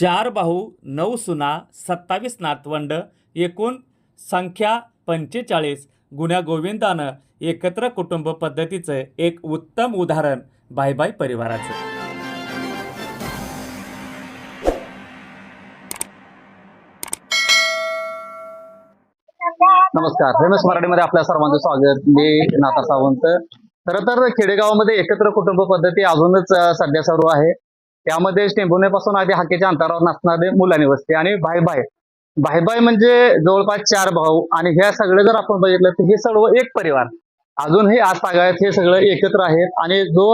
चार भाऊ नऊ सुना सत्तावीस नातवंड एकूण संख्या पंचेचाळीस. गुण्या गोविंदानं एकत्र कुटुंब पद्धतीचं एक उत्तम उदाहरण बायबाय परिवाराचं. नमस्कार. फेमस मराठीमध्ये आपल्या सर्वांचं स्वागत. मी नाथा सावंत. खरं तर खेडेगावामध्ये एकत्र कुटुंब पद्धती अजूनच सध्या सुरू आहे. त्यामध्ये टेंभुनेपासून आधी हाकेच्या अंतरावर नसणारे मुलांनी वस्ती आणि भायबाय भायबाय म्हणजे जवळपास चार भाऊ आणि ह्या सगळे जर आपण बघितलं तर हे सर्व एक परिवार. अजूनही आज तागायत हे सगळं एकत्र आहेत आणि जो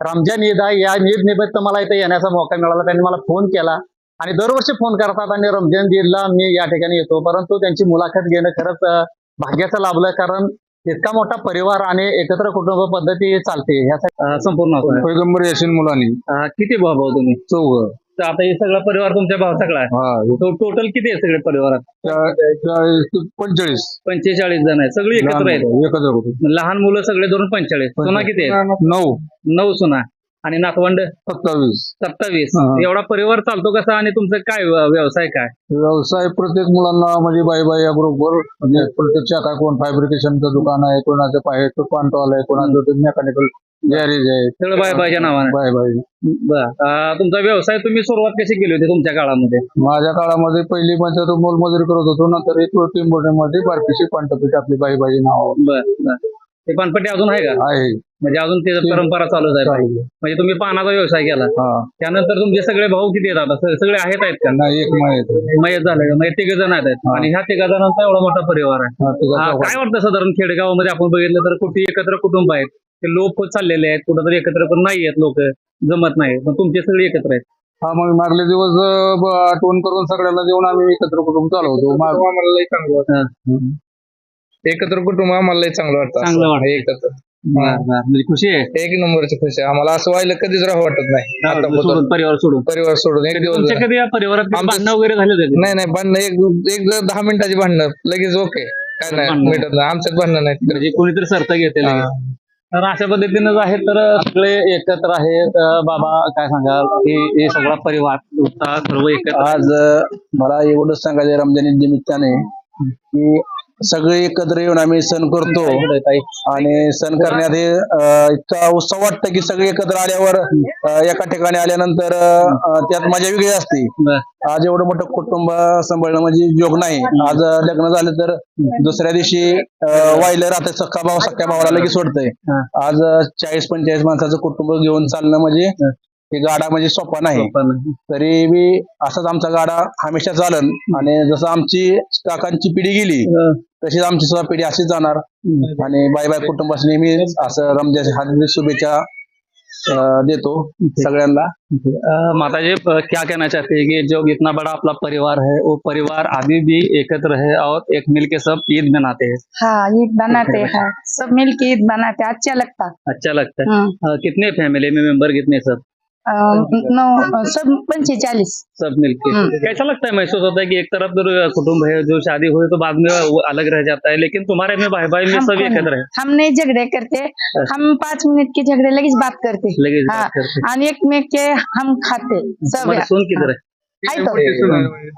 रमजान ईद आहे या ईद निमित्त मला इथे येण्याचा मौका मिळाला त्यांनी मला फोन केला. आणि दरवर्षी फोन करतात आणि रमजान ईदला मी या ठिकाणी येतो. परंतु त्यांची मुलाखत घेणं खरंच भाग्याचं लाभलं. कारण इतका मोठा परिवार आणि एकत्र कुटुंब पद्धती चालते ह्यासाठी. अं, संपूर्ण असं आहे. पैगंबर याशीन मुलांनी. अं, किती भाऊ भाऊ तुम्ही? चौघ. तर आता हे सगळा परिवार तुमच्या भाव सगळा आहे. हा तो टोटल किती आहे सगळे परिवारात? चा- चाळीस ते पंचेचाळीस. पंचेचाळीस जण आहेत. सगळे एकत्र आहेत. लहान एकत्र लहान मुलं सगळे धरून पंचेचाळीस. सुना किती आहेत? नऊ. नऊ सुना. आणि नातवंड सत्तावीस. सत्तावीस. हा. एवढा परिवार चालतो कसा आणि तुमचं काय व्य- व्यवसाय काय? व्यवसाय प्रत्येक मुलांना म्हणजे बाई बाई या ग्रुपवर म्हणजे प्रत्येक शाखा कोण फॅब्रिकेशनचं दुकान आहे कोणाचं पाहिजे पांटवाल आहे कोणाचं मेकॅनिकल गॅरेज आहे. सगळं बाय बायच्या नावानं. बाय बर. अं, तुमचा व्यवसाय तुम्ही सुरुवात कशी केली होती तुमच्या काळामध्ये? माझ्या काळामध्ये पहिली पंचायत मोलमजुरी करत होतो नंतर एक टिंबोटीमध्ये बारकीशी पांटपीठ आपली बाई बाई नाव बर बर. ते पानपट्टी अजून आहे का? आहे. म्हणजे अजून ते परंपरा चालूच आहे. चालेल. म्हणजे तुम्ही पानाचा व्यवसाय केला. त्यानंतर तुमचे सगळे भाऊ किती आहेत आता? स- सगळे आहेत आहेत का? नाही एक माहीत मयत झाले. का? म्हणजे तिघ जण आहेत. हा. आणि ह्या तिघा जणांचा एवढा मोठा परिवार आहे. हा, काय वाटतं साधारण खेडेगावामध्ये आपण बघितलं तर कुठे एकत्र कुटुंब आहेत? ते लोक चाललेले आहेत. कुठंतरी एकत्र पण नाही आहेत लोक. जमत नाही. पण तुमचे सगळे एकत्र आहेत. हा मग मागले दिवस अं, ब- आठवण करून सगळ्याला जेवण आम्ही एकत्र कुटुंब चालवतो. हा. एकत्र कुटुंब आम्हाला लय चांगलं वाटतं चांगलं वाटतं. एकत्र. बरं, बरं. म्हणजे खुशी आहे? एक नंबरची खुशी आहे. आम्हाला असं व्हायला कधीच राहू वाटत नाही. आता सोडून परिवार सोडून. परिवार सोडून. एक दिवस तुमच्या कधी या परिवारात आमचं- भांडणं वगैरे झाले होते? नाही नाही. भांडणं एक एक जर दहा मिनिटाची भांडणं. लगेच ओके. काय नाही भांडणं. मिटत नाही. आमच्यात भांडणं नाही म्हणजे कोणीतरी सरता घेते हा. तर अशा पद्धतीनं आहे तर सगळे एकत्र आहेत. अं, बाबा काय सांगाल? की हे सगळा परिवार होता सर्व एकत्र. आज अ, मला एवढंच सांगायचं रमजान निमित्ताने की सगळे एकत्र येऊन आम्ही सण करतो. आणि सण करण्यात हे इतका उत्साह वाटतं की सगळे एकत्र आल्यावर एका ठिकाणी आल्यानंतर त्यात मजा वेगळी असते. आज एवढं मोठं कुटुंब सांभाळणं म्हणजे योग नाही. आज लग्न झालं तर दुसऱ्या दिवशी वाहिलं राहतं सख्खा भाव सख्या भावाला लगेच सोडतंय. आज चाळीस पंचेचाळीस माणसाचं कुटुंब घेऊन चालणं म्हणजे हे गाडा म्हणजे सोपा नाही. तरी बी असाच आमचा गाडा हमेशा चालन. आणि जसं आमची काकांची पिढी गेली तशीच आमची सुद्धा पिढी अशीच जाणार. आणि बाय बाय कुटुंबास नेहमी असं रमजान हार्दिक शुभेच्छा देतो सगळ्यांना. माताजी क्या कहना चाहते हैं कि जो इतना बड़ा अपना परिवार है वो परिवार अभी भी एकत्र है और एक मिल के सब ईद मनाते हैं? हाँ ईद बनाते हैं। सब मिल के ईद बनाते हैं। अच्छा लगता अच्छा लगता है। कितने फैमिली में मेंबर कितने सब? नौ सब पंचेचालीस सब मिलके। कैसा लगता है महसूस होता है कि एक तरफ कुटुंब है जो शादी हुई तो बाद में वो अलग रह जाता है लेकिन तुम्हारे में भाई भाई में सब एकत्र है? हम नहीं झगड़े करते हम पाँच मिनट के झगड़े लगे बात करते। लगे हाँ बात करते। और एक में के हम खाते सब सुन किधर है? है तो।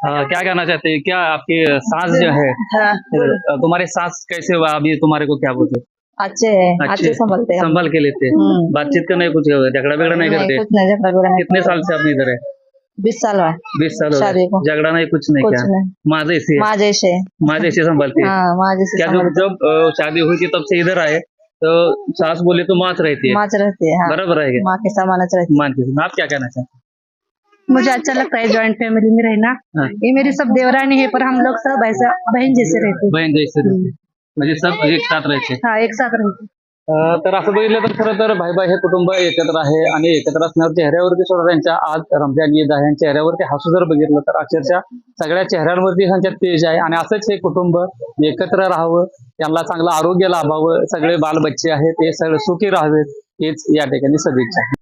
हाँ, क्या कहना चाहते हैं? क्या आपकी सास जो है हाँ, तुम्हारे सास कैसे हुआ? अभी तुम्हारे को क्या बोलते अच्छे हैं अच्छे। अच्छे संभलते हैं। संभाल के लेते हैं। हम्म। बातचीत का नहीं कुछ झगड़ा बिगड़ा नहीं करते। झगड़ा बिगड़ा कितने साल से आप इधर है? बीस साल हुआ बीस साल हो। झगड़ा नहीं कुछ नहीं कुछ क्या? नहीं। माँ जैसी है। माँ जैसे। माँ जैसे संभालती है। हाँ क्या जब जब शादी हुई थी तब से इधर आए तो सास बोले तो माच रहती है। माच रहती है हाँ। बराबर है माँ के समान रहती मान के आप क्या कहना चाहते है? मुझे अच्छा लगता है जॉइंट फैमिली में रहना। हाँ। ये मेरी सब देवरानी है पर हम लोग सब ऐसा बहन जैसे रहते हैं। बहन जैसे रहते हैं. म्हणजे सब एक साथ रहते हाँ एक साथ. अ, तर असं बघितलं तर खरं तर भाई भाई हे कुटुंब एकत्र आहे आणि एकत्र असण्यावर चेहऱ्यावरती सुद्धा त्यांच्या आज रमजान ईद आहे आणि चेहऱ्यावरती हसू जर बघितलं तर अक्षरशः सगळ्या चेहऱ्यांवरती त्यांच्यात तेज आहे आणि असंच हे कुटुंब एकत्र राहावं त्यांना चांगलं आरोग्य लाभावं सगळे बालबच्चे आहेत ते सगळे सुखी राहावेत हेच या ठिकाणी सदिच्छा.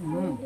Mm.